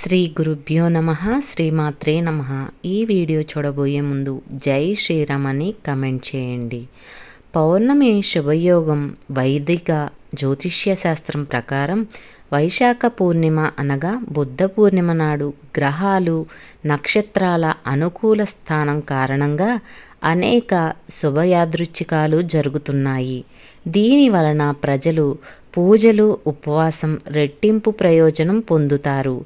శ్రీ గురుభ్యో నమ శ్రీమాత్రే నమ. ఈ వీడియో చూడబోయే ముందు జై శ్రీరామ్ అని కమెంట్ చేయండి. పౌర్ణమి శుభయోగం వైదిక జ్యోతిష్య శాస్త్రం ప్రకారం వైశాఖ పూర్ణిమ అనగా బుద్ధ పూర్ణిమ నాడు గ్రహాలు నక్షత్రాల అనుకూల స్థానం కారణంగా అనేక శుభయాదృచ్ఛికాలు జరుగుతున్నాయి. దీని వలన ప్రజలు పూజలు ఉపవాసం రెట్టింపు ప్రయోజనం పొందుతారు.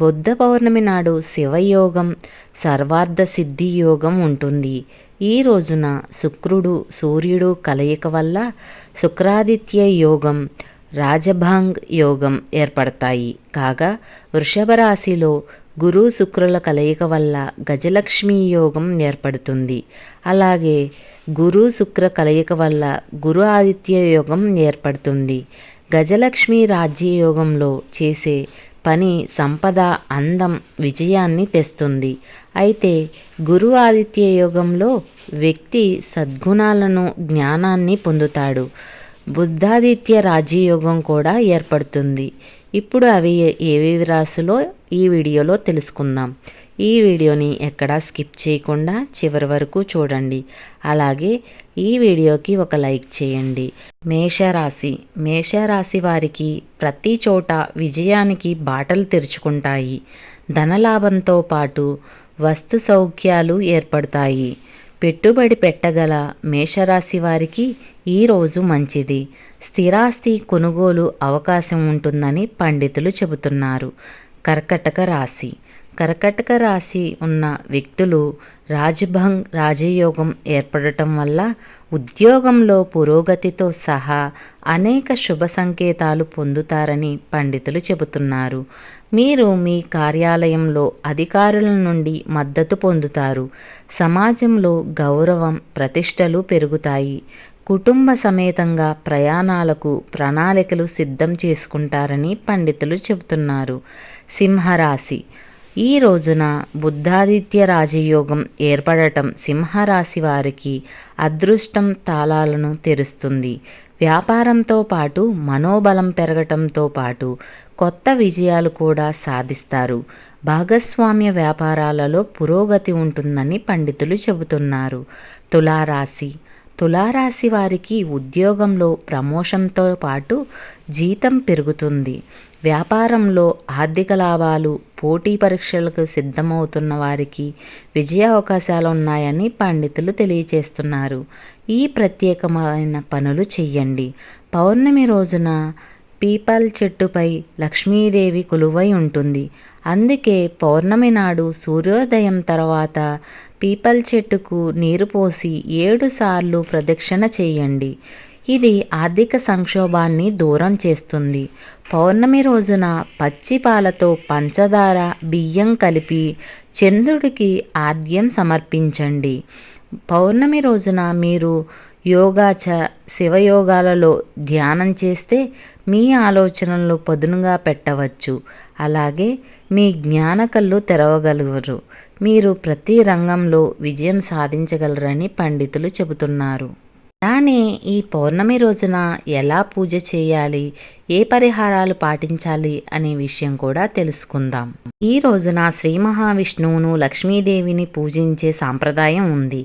బుద్ధ పౌర్ణమి నాడు శివయోగం సర్వార్థ సిద్ధి యోగం ఉంటుంది. ఈ రోజున శుక్రుడు సూర్యుడు కలయిక వల్ల శుక్రాదిత్య యోగం రాజభాంగ్ యోగం ఏర్పడతాయి. కాగా వృషభ రాశిలో గురు శుక్రుల కలయిక వల్ల గజలక్ష్మి యోగం ఏర్పడుతుంది. అలాగే గురు శుక్ర కలయిక వల్ల గురు ఆదిత్య యోగం ఏర్పడుతుంది. గజలక్ష్మి రాజ్యయోగంలో చేసే పని సంపద అందం విజయాన్ని తెస్తుంది. అయితే గురు ఆదిత్య యోగంలో వ్యక్తి సద్గుణాలను జ్ఞానాన్ని పొందుతాడు. బుద్ధాదిత్య రాజయోగం కూడా ఏర్పడుతుంది. ఇప్పుడు అవి ఏవి రాసులో ఈ వీడియోలో తెలుసుకుందాం. ఈ వీడియోని ఎక్కడా స్కిప్ చేయకుండా చివరి వరకు చూడండి. అలాగే ఈ వీడియోకి ఒక లైక్ చేయండి. మేషరాశి. మేషరాశి వారికి ప్రతి చోట విజయానికి బాటలు తెరుచుకుంటాయి. ధనలాభంతో పాటు వస్తు సౌఖ్యాలు ఏర్పడతాయి. పెట్టుబడి పెట్టగల మేషరాశి వారికి ఈరోజు మంచిది. స్థిరాస్తి కొనుగోలు అవకాశం ఉంటుందని పండితులు చెబుతున్నారు. కర్కటక రాశి. కర్కటక రాశి ఉన్న వ్యక్తులు రాజభంగ్ రాజయోగం ఏర్పడటం వల్ల ఉద్యోగంలో పురోగతితో సహా అనేక శుభ సంకేతాలు పొందుతారని పండితులు చెబుతున్నారు. మీరు మీ కార్యాలయంలో అధికారుల నుండి మద్దతు పొందుతారు. సమాజంలో గౌరవం ప్రతిష్టలు పెరుగుతాయి. కుటుంబ సమేతంగా ప్రయాణాలకు ప్రణాళికలు సిద్ధం చేసుకుంటారని పండితులు చెబుతున్నారు. సింహరాశి ఈ రోజున బుద్ధాదిత్య రాజయోగం ఏర్పడటం సింహరాశి వారికి అదృష్టం తాళాలను తెరుస్తుంది. వ్యాపారంతో పాటు మనోబలం పెరగటంతో పాటు కొత్త విజయాలు కూడా సాధిస్తారు. భాగస్వామ్య వ్యాపారాలలో పురోగతి ఉంటుందని పండితులు చెబుతున్నారు. తులారాశి. తులారాశి వారికి ఉద్యోగంలో ప్రమోషన్తో పాటు జీతం పెరుగుతుంది. వ్యాపారంలో ఆర్థిక లాభాలు పోటీ పరీక్షలకు సిద్ధమవుతున్న వారికి విజయ అవకాశాలు ఉన్నాయని పండితులు తెలియచేస్తున్నారు. ఈ ప్రత్యేకమైన పనులు చెయ్యండి. పౌర్ణమి రోజున పీపల్ చెట్టుపై లక్ష్మీదేవి కొలువై ఉంటుంది. అందుకే పౌర్ణమి నాడు సూర్యోదయం తర్వాత పీపల్ చెట్టుకు నీరు పోసి ఏడు సార్లు ప్రదక్షిణ చేయండి ఇది ఆర్థిక సంక్షోభాన్ని దూరం చేస్తుంది. పౌర్ణమి రోజున పచ్చి పాలతో పంచదార బియ్యం కలిపి చంద్రుడికి ఆద్యం సమర్పించండి. పౌర్ణమి రోజున మీరు యోగాచ శివయోగాలలో ధ్యానం చేస్తే మీ ఆలోచనలు పదునుగా పెట్టవచ్చు. అలాగే మీ జ్ఞానకళ్ళు తెరవగలరు. మీరు ప్రతి రంగంలో విజయం సాధించగలరని పండితులు చెబుతున్నారు. అలానే ఈ పౌర్ణమి రోజున ఎలా పూజ చేయాలి? ఏ పరిహారాలు పాటించాలి? అనే విషయం కూడా తెలుసుకుందాం. ఈ రోజున శ్రీ మహావిష్ణువును లక్ష్మీదేవిని పూజించే సాంప్రదాయం ఉంది.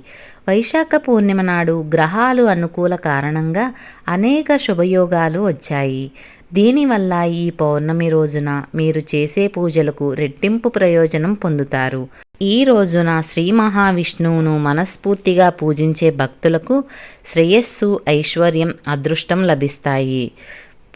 వైశాఖ పూర్ణిమ నాడు గ్రహాలు అనుకూల కారణంగా అనేక శుభయోగాలు వచ్చాయి. దీనివల్ల ఈ పౌర్ణమి రోజున మీరు చేసే పూజలకు రెట్టింపు ప్రయోజనం పొందుతారు. ఈ రోజున శ్రీ మహావిష్ణువును మనస్ఫూర్తిగా పూజించే భక్తులకు శ్రేయస్సు ఐశ్వర్యం అదృష్టం లభిస్తాయి.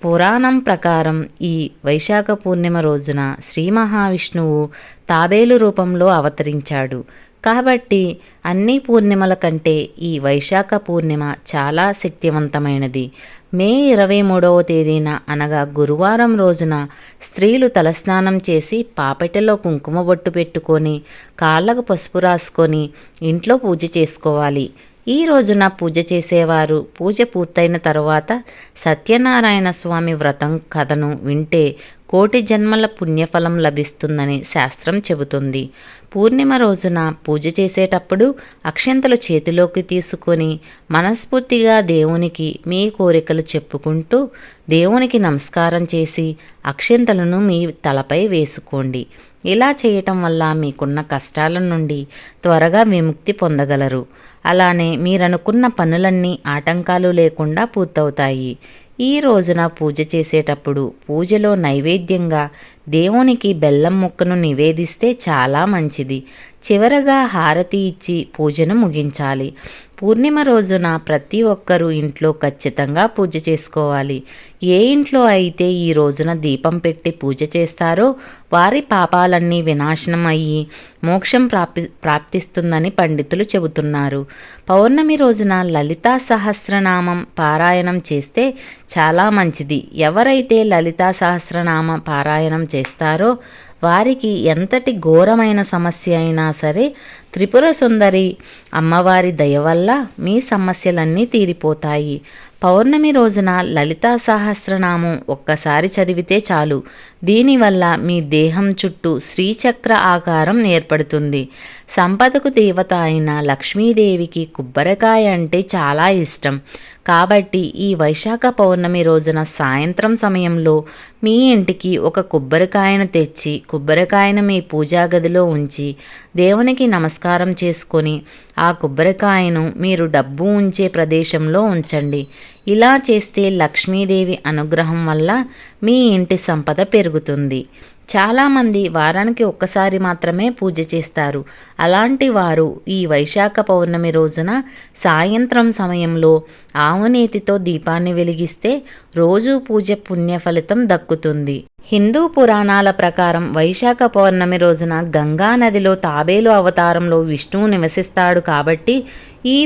పురాణం ప్రకారం ఈ వైశాఖ పూర్ణిమ రోజున శ్రీ మహావిష్ణువు తాబేలు రూపంలో అవతరించాడు. కాబట్టి అన్ని పూర్ణిమల కంటే ఈ వైశాఖ పూర్ణిమ చాలా శక్తివంతమైనది. మే ఇరవై మూడవ తేదీన అనగా గురువారం రోజున స్త్రీలు తలస్నానం చేసి పాపెటలో కుంకుమ బొట్టు పెట్టుకొని కాళ్ళకు పసుపు రాసుకొని ఇంట్లో పూజ చేసుకోవాలి. ఈ రోజున పూజ చేసేవారు పూజ పూర్తయిన తరువాత సత్యనారాయణ స్వామి వ్రతం కథను వింటే కోటి జన్మల పుణ్యఫలం లభిస్తుందని శాస్త్రం చెబుతుంది. పూర్ణిమ రోజున పూజ చేసేటప్పుడు అక్షంతలు చేతిలోకి తీసుకొని మనస్ఫూర్తిగా దేవునికి మీ కోరికలు చెప్పుకుంటూ దేవునికి నమస్కారం చేసి అక్షంతలను మీ తలపై వేసుకోండి. ఇలా చేయటం వల్ల మీకున్న కష్టాల నుండి త్వరగా విముక్తి పొందగలరు. అలానే మీరనుకున్న పనులన్నీ ఆటంకాలు లేకుండా పూర్తవుతాయి. ఈ రోజున పూజ చేసేటప్పుడు పూజలో నైవేద్యంగా దేవునికి బెల్లం ముక్కను నివేదిస్తే చాలా మంచిది. చివరగా హారతి ఇచ్చి పూజను ముగించాలి. పూర్ణిమ రోజున ప్రతి ఒక్కరూ ఇంట్లో ఖచ్చితంగా పూజ చేసుకోవాలి. ఏ ఇంట్లో అయితే ఈ రోజున దీపం పెట్టి పూజ చేస్తారో వారి పాపాలన్నీ వినాశనం అయ్యి మోక్షం ప్రాప్తి ప్రాప్తిస్తుందని పండితులు చెబుతున్నారు. పౌర్ణమి రోజున లలితా సహస్రనామం పారాయణం చేస్తే చాలా మంచిది. ఎవరైతే లలితా సహస్రనామ పారాయణం చేస్తారో వారికి ఎంతటి ఘోరమైన సమస్య అయినా సరే త్రిపుర సుందరి అమ్మవారి దయ వల్ల మీ సమస్యలన్నీ తీరిపోతాయి. పౌర్ణమి రోజున లలితా సహస్రనామం ఒక్కసారి చదివితే చాలు. దీనివల్ల మీ దేహం చుట్టూ శ్రీచక్ర ఆకారం ఏర్పడుతుంది. సంపదకు దేవత అయిన లక్ష్మీదేవికి కొబ్బరికాయ అంటే చాలా ఇష్టం. కాబట్టి ఈ వైశాఖ పౌర్ణమి రోజున సాయంత్రం సమయంలో మీ ఇంటికి ఒక కొబ్బరికాయను తెచ్చి కొబ్బరికాయను మీ పూజా గదిలో ఉంచి దేవునికి నమస్కారం చేసుకొని ఆ కొబ్బరికాయను మీరు డబ్బు ఉంచే ప్రదేశంలో ఉంచండి. ఇలా చేస్తే లక్ష్మీదేవి అనుగ్రహం వల్ల మీ ఇంటి సంపద పెరుగుతుంది. చాలామంది వారానికి ఒక్కసారి మాత్రమే పూజ చేస్తారు. అలాంటి వారు ఈ వైశాఖ పౌర్ణమి రోజున సాయంత్రం సమయంలో ఆవునేతితో దీపాన్ని వెలిగిస్తే రోజూ పూజ పుణ్య ఫలితం దక్కుతుంది. హిందూ పురాణాల ప్రకారం వైశాఖ పౌర్ణమి రోజున గంగా నదిలో తాబేలు అవతారంలో విష్ణువు నివసిస్తాడు కాబట్టి ఈ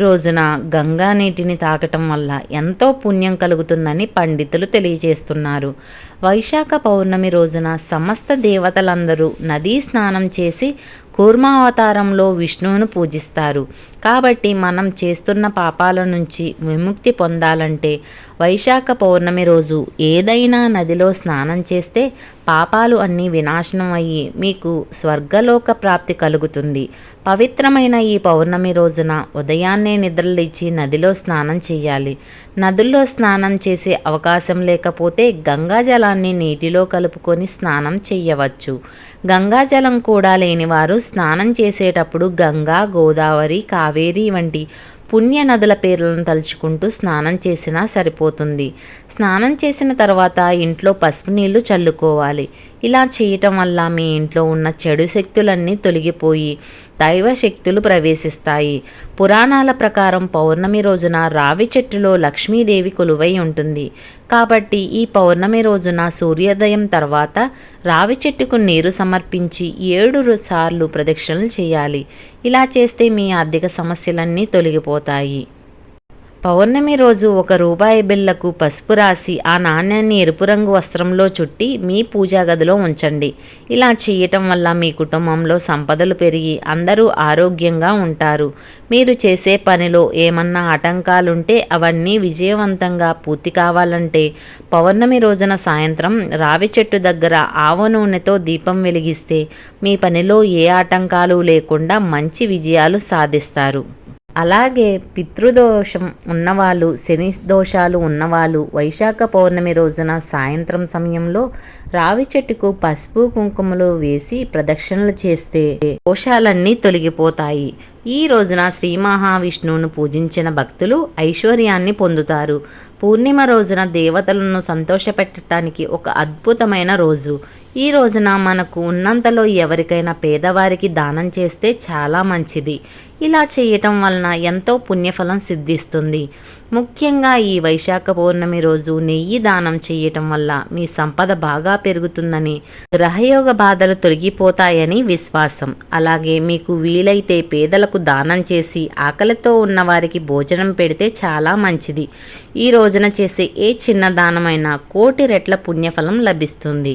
రోజున గంగా నీటిని తాకటం వల్ల ఎంతో పుణ్యం కలుగుతుందని పండితులు తెలియజేస్తున్నారు. వైశాఖ పౌర్ణమి రోజున సమస్త దేవతలందరూ నదీ స్నానం చేసి కూర్మావతారంలో విష్ణువును పూజిస్తారు. కాబట్టి మనం చేస్తున్న పాపాల నుంచి విముక్తి పొందాలంటే వైశాఖ పౌర్ణమి రోజు ఏదైనా నదిలో స్నానం చేస్తే పాపాలు అన్నీ వినాశనం అయ్యి మీకు స్వర్గలోక ప్రాప్తి కలుగుతుంది. పవిత్రమైన ఈ పౌర్ణమి రోజున ఉదయాన్నే నిద్రలేచి నదిలో స్నానం చేయాలి. నదుల్లో స్నానం చేసే అవకాశం లేకపోతే గంగాజలాన్ని నీటిలో కలుపుకొని స్నానం చేయవచ్చు గంగాజలం కూడా లేనివారు స్నానం చేసేటప్పుడు గంగా గోదావరి కావేరి వంటి పుణ్య నదుల పేర్లను తలుచుకుంటూ స్నానం చేసినా సరిపోతుంది. స్నానం చేసిన తర్వాత ఇంట్లో పసుపు నీళ్ళు చల్లుకోవాలి. ఇలా చేయటం వల్ల మీ ఇంట్లో ఉన్న చెడు శక్తులన్నీ తొలగిపోయి దైవ శక్తులు ప్రవేశిస్తాయి. పురాణాల ప్రకారం పౌర్ణమి రోజున రావి చెట్టులో లక్ష్మీదేవి కొలువై ఉంటుంది. కాబట్టి ఈ పౌర్ణమి రోజున సూర్యోదయం తర్వాత రావి చెట్టుకు నీరు సమర్పించి ఏడు సార్లు ప్రదక్షిణలు చేయాలి. ఇలా చేస్తే మీ ఆర్థిక సమస్యలన్నీ తొలగిపోతాయి. పౌర్ణమి రోజు ఒక రూపాయి బిళ్ళకు పసుపు రాసి ఆ నాణ్యాన్ని ఎరుపు రంగు వస్త్రంలో చుట్టి మీ పూజా గదిలో ఉంచండి. ఇలా చేయటం వల్ల మీ కుటుంబంలో సంపదలు పెరిగి అందరూ ఆరోగ్యంగా ఉంటారు. మీరు చేసే పనిలో ఏమన్నా ఆటంకాలుంటే అవన్నీ విజయవంతంగా పూర్తి కావాలంటే పౌర్ణమి రోజున సాయంత్రం రావి చెట్టు దగ్గర ఆవ నూనెతో దీపం వెలిగిస్తే మీ పనిలో ఏ ఆటంకాలు లేకుండా మంచి విజయాలు సాధిస్తారు. అలాగే పితృదోషం ఉన్నవాళ్ళు శని దోషాలు ఉన్నవాళ్ళు వైశాఖ పౌర్ణమి రోజున సాయంత్రం సమయంలో రావి చెట్టుకు పసుపు కుంకుమలు వేసి ప్రదక్షిణలు చేస్తే దోషాలన్నీ తొలగిపోతాయి. ఈ రోజున శ్రీ మహావిష్ణువును పూజించిన భక్తులు ఐశ్వర్యాన్ని పొందుతారు. పూర్ణిమ రోజున దేవతలను సంతోషపెట్టడానికి ఒక అద్భుతమైన రోజు. ఈ రోజున మనకు ఉన్నంతలో ఎవరికైనా పేదవారికి దానం చేస్తే చాలా మంచిది. ఇలా చేయటం వలన ఎంతో పుణ్యఫలం సిద్ధిస్తుంది. ముఖ్యంగా ఈ వైశాఖ పౌర్ణమి రోజు నెయ్యి దానం చేయటం వల్ల మీ సంపద బాగా పెరుగుతుందని గ్రహయోగ బాధలు తొలగిపోతాయని విశ్వాసం. అలాగే మీకు వీలైతే పేదలకు దానం చేసి ఆకలితో ఉన్న వారికి భోజనం పెడితే చాలా మంచిది. ఈ రోజున చేసే ఏ చిన్న దానమైనా కోటి రెట్ల పుణ్యఫలం లభిస్తుంది.